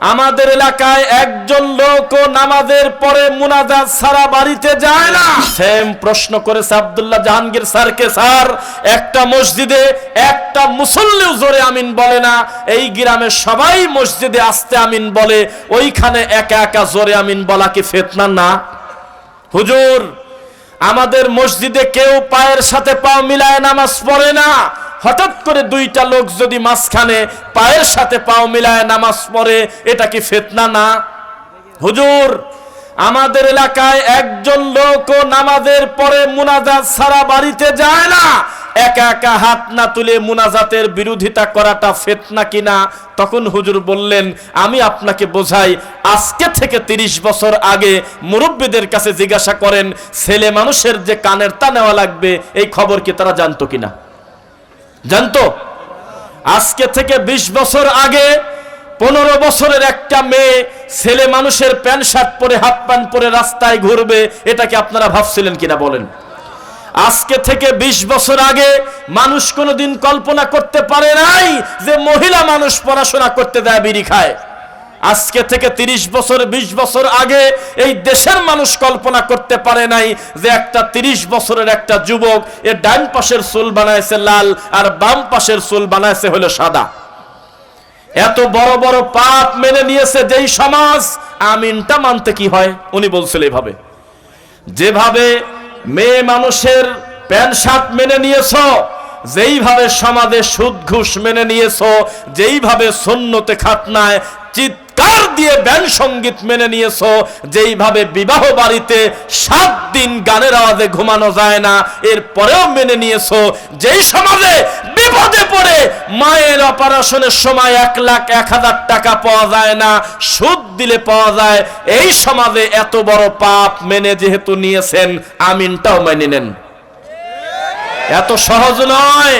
আমাদের এলাকায় একজন লোক নামাজের পরে মুনাজাত সারা বাড়িতে যায় না। সেম প্রশ্ন করেছে আব্দুল্লাহ জাহাঙ্গীর স্যারকে, স্যার, একটা মসজিদে একটা মুসল্লিও জোরে আমিন বলে না। এই গ্রামে সবাই মসজিদে আসতে আমিন বলে। ওইখানে একা একা জোরে আমিন বলা কি ফেতনা না? হুজুর, আমাদের মসজিদে কেউ পায়ের সাথে পা মিলায় নামাজ পড়ে না। হঠাৎ করে দুইটা লোক যদি মাঝখানে পায়ের সাথে পাও মিলায় নামাজ পড়ে, এটা কি ফেতনা না? হুজুর, আমাদের এলাকায় একজন লোক নামাজের পরে মুনাজাত সারা বাড়িতে যায় না। একা একা হাত না তুলে মুনাজাতের বিরোধিতা করাটা ফেতনা কিনা তখন হুজুর বললেন, আমি আপনাকে বোঝাই, আজকে থেকে তিরিশ বছর আগে মুরব্বীদের কাছে জিজ্ঞাসা করেন, ছেলে মানুষের যে কানের তা নেওয়া লাগবে, এই খবর কি তারা জানতো কিনা জানতো? আজকে থেকে ২০ বছর আগে পনেরো বছরের একটা মেয়ে ছেলে মানুষের প্যান্ট শার্ট পরে, হাফ প্যান্ট পরে রাস্তায় ঘুরবে, এটাকে আপনারা ভাবছিলেন কিনা বলেন? আজকে থেকে ২০ বছর আগে মানুষ কোনোদিন কল্পনা করতে পারে নাই যে মহিলা মানুষ পড়াশোনা করতে দেয়, বিড়ি খায়। আজকে থেকে ৩০ বছর ২০ বছর আগে এই দেশের মানুষ কল্পনা করতে পারে নাই যে একটা ৩০ বছরের একটা যুবক এ ডান পাশের চুল বানাইছে লাল আর বাম পাশের চুল বানাইছে হলো সাদা। এত বড় বড় পাপ মেনে নিয়েছে যেই সমাজ, আমিনটা মানতে কি হয়? উনি বলছিল এইভাবে যেভাবে মেয়ে মানুষের প্যান্ট শার্ট মেনে নিয়েছ, যেইভাবে সমাজে সুদ ঘুষ মেনে নিয়েছ, যেইভাবে সন্ন্যতে খাতনায় চিৎকার দিয়ে ব্যান সংগীত মেনে নিয়েছ। যেইভাবে বিবাহ বাড়িতে সাত দিন গানের আওয়াজে ঘুমানো যায় না এর পরেও মেনে নিয়েছ। যেই সমাজে বিপদে পড়ে মায়ের অপারেশনের সময় এক লাখ এক হাজার টাকা পাওয়া যায় না, সুদ দিলে পাওয়া যায়। এই সমাজে এত বড় পাপ মেনে যেহেতু নিয়েছেন, আমিনটাও মেনে নেন। এত সহজ নয়।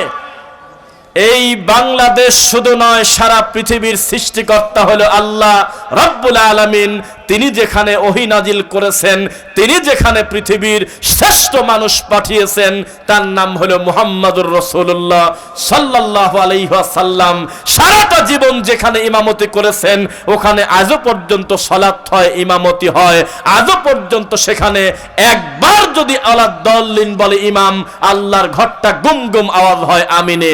এই বাংলাদেশ শুধু নয়, সারা পৃথিবীর সৃষ্টিকর্তা হলো আল্লাহ রব্বুল আলামিন। তিনি যেখানে ওহি নাজিল করেছেন, তিনি যেখানে পৃথিবীর শ্রেষ্ঠ মানুষ পাঠিয়েছেন, তার নাম হলো মুহাম্মাদুর রসুল্লাহ সাল্লাহ আলাইহাসাল্লাম সারাটা জীবন যেখানে ইমামতি করেছেন, ওখানে আজও পর্যন্ত সলাৎ হয়, ইমামতি হয়। আজও পর্যন্ত সেখানে একবার যদি আল্লাহ দল্লিন বলে ইমাম, আল্লাহর ঘরটা গুম গুম আওয়াজ হয়, আমিনে।